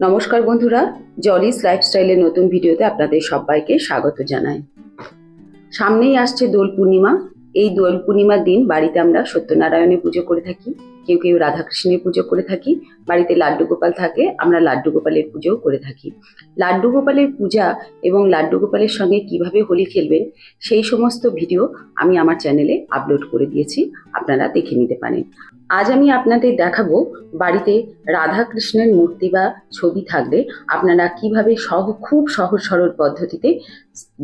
নমস্কার বন্ধুরা জলিস লাইফস্টাইলের নতুন ভিডিওতে আপনাদের সবাইকে স্বাগত জানাই। সামনেই আসছে দোল পূর্ণিমা। এই দোল পূর্ণিমার দিন বাড়িতে আমরা সত্যনারায়ণের পুজো করে থাকি, কেউ কেউ রাধাকৃষ্ণের পুজো করে থাকি বাড়িতে লাড্ডু গোপাল থাকে, আমরা লাড্ডু গোপালের পুজোও করে থাকি। লাড্ডু গোপালের পূজা এবং লাড্ডু গোপালের সঙ্গে কীভাবে হোলি খেলবেন, সেই সমস্ত ভিডিও আমি আমার চ্যানেলে আপলোড করে দিয়েছি, আপনারা দেখে নিতে পারেন। আজ আমি আপনাদের দেখাবো বাড়িতে রাধা কৃষ্ণের মূর্তি বা ছবি থাকলে আপনারা কীভাবে সহ, খুব সহজ সরল পদ্ধতিতে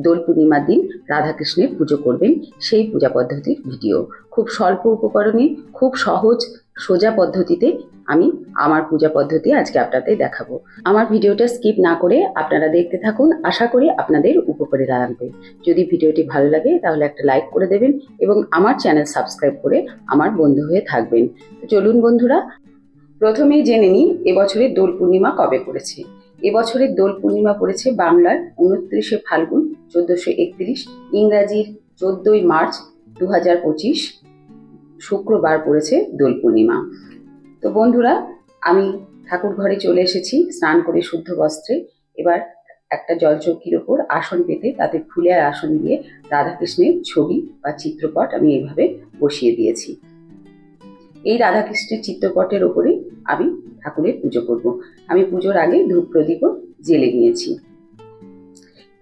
দোল পূর্ণিমার দিন রাধাকৃষ্ণের পুজো করবেন, সেই পূজা পদ্ধতির ভিডিও। খুব স্বল্প উপকরণে, খুব সহজ, সোজা পদ্ধতিতে আমি আমার পূজা পদ্ধতি আজকে আপনাদের দেখাবো। আমার ভিডিওটা স্কিপ না করে আপনারা দেখতে থাকুন। আশা করি আপনাদের উপকারে লাগবে। যদি ভিডিওটি ভালো লাগে তাহলে একটা লাইক করে দেবেন এবং আমার চ্যানেল সাবস্ক্রাইব করে আমার বন্ধু হয়ে থাকবেন। চলুন বন্ধুরা, প্রথমেই জেনে নিই এবছরের দোল পূর্ণিমা কবে পড়েছে। এবছরের দোল পূর্ণিমা পড়েছে বাংলার উনত্রিশে ফাল্গুন চোদ্দোশো একত্রিশ, ইংরাজির চোদ্দোই মার্চ দু হাজার পঁচিশ, শুক্রবার পড়েছে দোল পূর্ণিমা। তো বন্ধুরা, আমি ঠাকুর ঘরে চলে এসেছি, স্নান করে শুদ্ধ বস্ত্রে। এবার একটা জলচৌকির ওপর আসন পেতে, তাতে ফুলের আসন দিয়ে রাধাকৃষ্ণের ছবি বা চিত্রপট আমি এইভাবে বসিয়ে দিয়েছি। এই রাধাকৃষ্ণের চিত্রপটের ওপরে আমি ঠাকুরের পুজো করব। আমি পুজোর আগে ধূপ প্রদীপও জেলে নিয়েছি।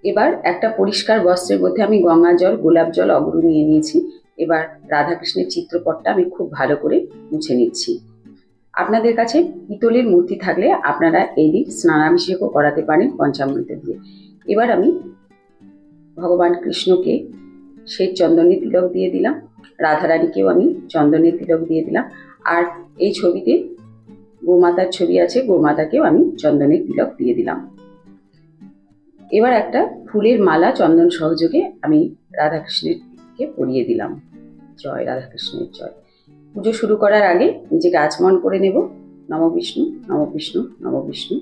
এবার একটা পরিষ্কার বস্ত্রের মধ্যে আমি গঙ্গা জল, গোলাপ জল, অগরু নিয়ে নিয়েছি। এবার রাধাকৃষ্ণের চিত্রপটটা আমি খুব ভালো করে মুছে নিচ্ছি। আপনাদের কাছে পিতলের মূর্তি থাকলে আপনারা এই দিন স্নানাভিষেকও করাতে পারেন পঞ্চামৃত দিয়ে। এবার আমি ভগবান কৃষ্ণকে সেই চন্দনের তিলক দিয়ে দিলাম, রাধারানীকেও আমি চন্দনের তিলক দিয়ে দিলাম, আর এই ছবিতে গোমাতার ছবি আছে, গোমাতাকেও আমি চন্দনের তিলক দিয়ে দিলাম। এবার একটা ফুলের মালা চন্দন সহযোগে আমি রাধাকৃষ্ণেরকে পরিয়ে দিলাম। জয় রাধাকৃষ্ণের জয়। পুজো শুরু করার আগে নিজেকে আচমন করে নেব। নম বিষ্ণু নম বিষ্ণু নম বিষ্ণু।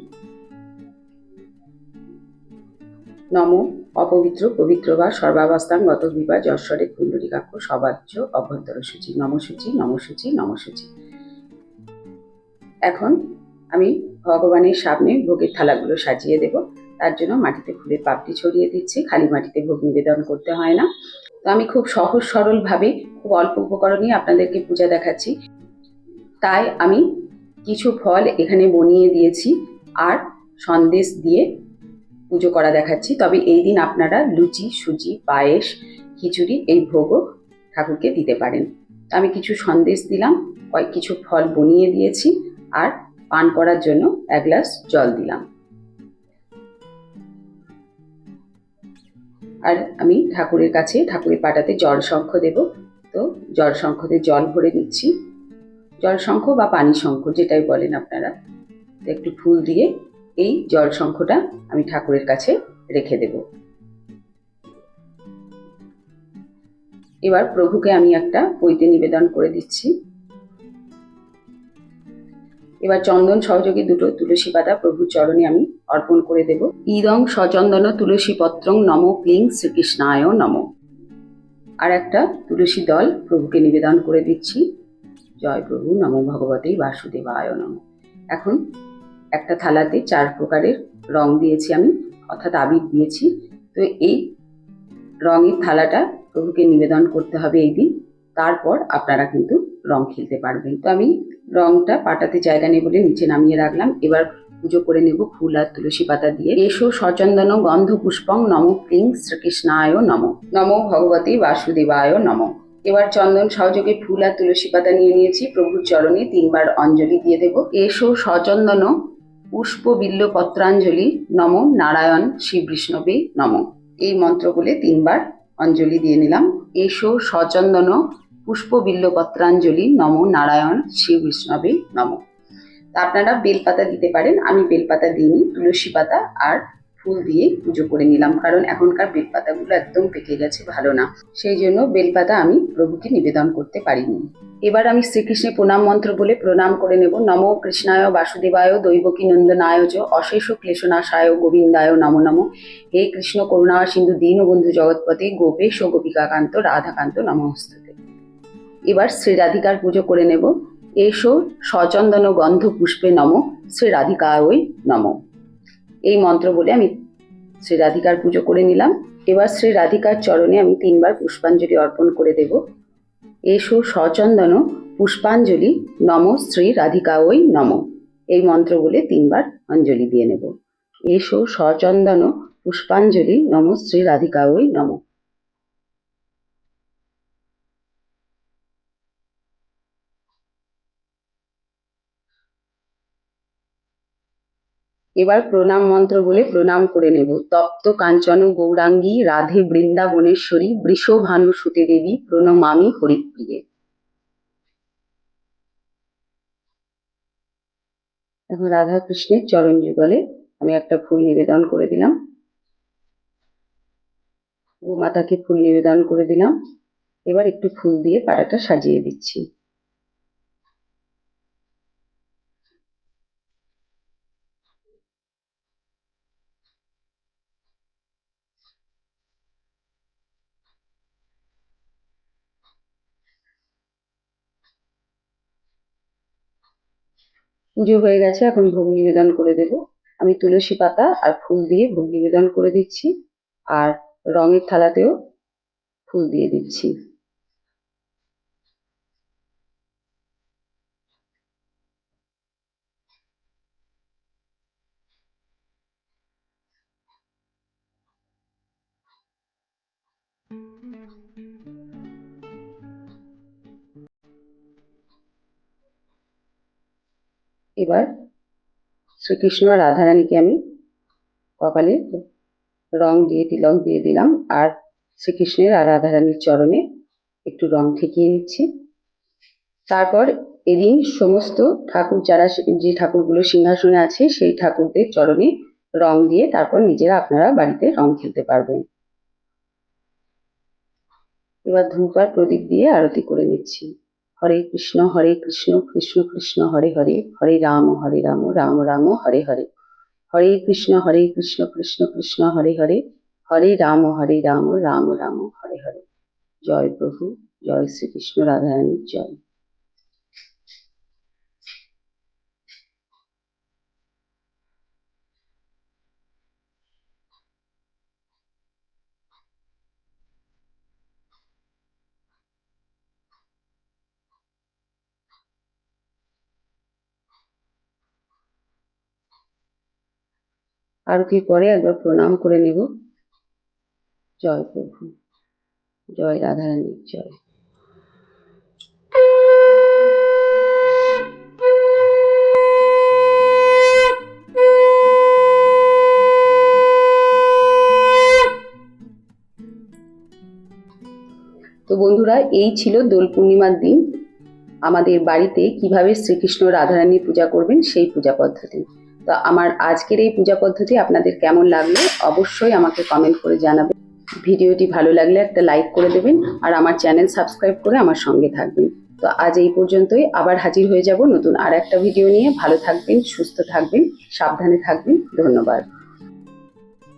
নম অপবিত্র, পবিত্র বা সর্বাবস্থান গত বিবাহ যশ্বরে, কুণ্ডলিকাক্ষ, সবাচ্য, অভ্যন্তর সূচি। নমসূচি নমসূচি নমসূচি এখন আমি ভগবানের সামনে ভোগের থালাগুলো সাজিয়ে দেব। তার জন্য মাটিতে ফুলের পাপড়ি ছড়িয়ে দিচ্ছি। খালি মাটিতে ভোগ নিবেদন করতে হয় না। তো আমি খুব সহজ সরলভাবে খুব অল্প উপকরণেই আপনাদেরকে পূজা দেখাচ্ছি। তাই আমি কিছু ফল এখানে বনিয়ে দিয়েছি আর সন্দেশ দিয়ে পুজো করা দেখাচ্ছি। তবে এই দিন আপনারা লুচি, সুজি, পায়েস, খিচুড়ি এই ভোগও ঠাকুরকে দিতে পারেন। আমি কিছু সন্দেশ দিলাম, কয়েক কিছু ফল বনিয়ে দিয়েছি আর পান করার জন্য এক গ্লাস জল দিলাম। আর আমি ঠাকুরের কাছে, ঠাকুরের পাটাতে জল শঙ্খ দেব। তো জল শঙ্খতে জল ভরে নিচ্ছি। জল শঙ্খ বা পানি শঙ্খ, যেটাই বলেন আপনারা। তো একটু ফুল দিয়ে এই জল শঙ্খটা আমি ঠাকুরের কাছে রেখে দেব। এবার প্রভুকে আমি একটা পৈতে নিবেদন করে দিচ্ছি। এবার চন্দন সহযোগে দুটো তুলসী পাতা প্রভুর চরণে আমি অর্পণ করে দেব। ইদং সচন্দন তুলসী পত্রং নম ক্লিং শ্রীকৃষ্ণায় নম। আর একটা তুলসী দল প্রভুকে নিবেদন করে দিচ্ছি। জয় প্রভু, নম ভগবতী বাসুদেবায় নম। এখন একটা থালাতে চার প্রকারের রং দিয়েছি আমি, অর্থাৎ আবির দিয়েছি। তো এই রঙের থালাটা প্রভুকে নিবেদন করতে হবে এই দিন। তারপর আপনারা কিন্তু রং খেলতে পারবেন। তো আমি রংটা পাটাতে জায়গা নেই বলে নিচে নামিয়ে রাখলাম। এবার পুজো করে নেব ফুল আর তুলসী পাতা দিয়ে। এসো সচন্দন গন্ধ পুষ্পং নম ক্লিং শ্রীকৃষ্ণায় নম। নম ভগবতী বাসুদেবায় নম। এবার চন্দন সহযোগে ফুল আর তুলসী পাতা নিয়ে নিয়েছি। প্রভুর চরণে তিনবার অঞ্জলি দিয়ে দেব। এসো সচন্দন পুষ্প বিল্ল পত্রাঞ্জলি নম। নারায়ণ শ্রী বিষ্ণবে নম। এই মন্ত্র বলে তিনবার অঞ্জলি দিয়ে নিলাম। এসো সচন্দন পুষ্প বিল্ল পত্রাঞ্জলি নম। নারায়ণ শ্রী বিষ্ণবে নম। তা আপনারা বেলপাতা দিতে পারেন। আমি বেলপাতা দিইনি, তুলসী পাতা আর ফুল দিয়ে পুজো করে নিলাম, কারণ এখনকার বেলপাতাগুলো একদম পেকে গেছে, ভালো না। সেই জন্য বেলপাতা আমি প্রভুকে নিবেদন করতে পারিনি। এবার আমি শ্রীকৃষ্ণের প্রণাম মন্ত্র বলে প্রণাম করে নেব। নম কৃষ্ণায় বাসুদেবায় দৈবকী নন্দনায় চ অশেষ ক্লেশনাশায় গোবিন্দায় নম নম। হে কৃষ্ণ করুণা সিন্ধু দীনবন্ধু জগৎপতি গোপেশ ও গোপিকাকান্ত রাধাকান্ত নমস্তুতে এবার শ্রী রাধিকার পুজো করে নেব। এসো সচন্দন গন্ধ পুষ্পে নম, শ্রী রাধিকায় নম। এই মন্ত্র বলে আমি শ্রী রাধিকার পুজো করে নিলাম। এবার শ্রী রাধিকার চরণে আমি তিনবার পুষ্পাঞ্জলি অর্পণ করে দেব। এসো, সচন্দন, পুষ্পাঞ্জলি, নম, শ্রী রাধিকায় নম। এই মন্ত্র বলে তিনবার অঞ্জলি দিয়ে নেব। এসো, সচন্দন, পুষ্পাঞ্জলি, নম, শ্রী রাধিকায় নম। এবার প্রণাম মন্ত্র বলে প্রণাম করে নেব। তপ্ত কাঞ্চন গৌরাঙ্গী রাধে বৃন্দাবনেশ্বরী বৃষভানু সুতে দেবী প্রণমামি হরিপ্রিয়ে। এখন রাধা কৃষ্ণের চরণ যুগলে আমি একটা ফুল নিবেদন করে দিলাম। গোমাতাকে ফুল নিবেদন করে দিলাম। এবার একটু ফুল দিয়ে পাড়াটা সাজিয়ে দিচ্ছি। পুজো হয়ে গেছে, এখন ভোগ নিবেদন করে দেব। আমি তুলসী পাতা আর ফুল দিয়ে ভোগ নিবেদন করে দিচ্ছি আর রঙের থালাতেও ফুল দিয়ে দিচ্ছি। এবার শ্রীকৃষ্ণ রাধারানীকে আমি কপালে রং দিয়ে তিলক দিয়ে দিলাম আর শ্রীকৃষ্ণের আর রাধারানীর চরণে একটু রং ঠেকিয়ে নিচ্ছি। তারপর এদিন সমস্ত ঠাকুর যারা যে ঠাকুরগুলো সিংহাসনে আছে সেই ঠাকুরদের চরণে রং দিয়ে তারপর নিজেরা আপনারা বাড়িতে রং খেলতে পারবেন। এবার ধূপ আর প্রদীপ দিয়ে আরতি করে নিচ্ছি। হরে কৃষ্ণ হরে কৃষ্ণ কৃষ্ণ কৃষ্ণ হরে হরে হরে রাম হরে রাম রাম রাম হরে হরে হরে কৃষ্ণ হরে কৃষ্ণ কৃষ্ণ কৃষ্ণ হরে হরে হরে রাম হরে রাম রাম রাম হরে হরে জয় প্রভু জয় শ্রীকৃষ্ণ রাধারানীর জয় আরতির পরে একবার প্রণাম করে নেব। জয় প্রভু। জয় রাধারানীর জয়। তো বন্ধুরা, এই ছিল দোল পূর্ণিমার দিন। আমাদের বাড়িতে কীভাবে শ্রীকৃষ্ণ রাধারানী পূজা করবেন সেই পূজা পদ্ধতি। তো আমার আজকের এই পূজা পদ্ধতি আপনাদের কেমন লাগল অবশ্যই আমাকে কমেন্ট করে জানাবেন। ভিডিওটি ভালো লাগলে একটা লাইক করে দেবেন আর আমার চ্যানেল সাবস্ক্রাইব করে আমার সঙ্গে থাকবেন। তো আজ এই পর্যন্তই, আবার হাজির হয়ে যাব নতুন আর একটা ভিডিও নিয়ে। ভালো থাকবেন, সুস্থ থাকবেন, সাবধানে থাকবেন। ধন্যবাদ।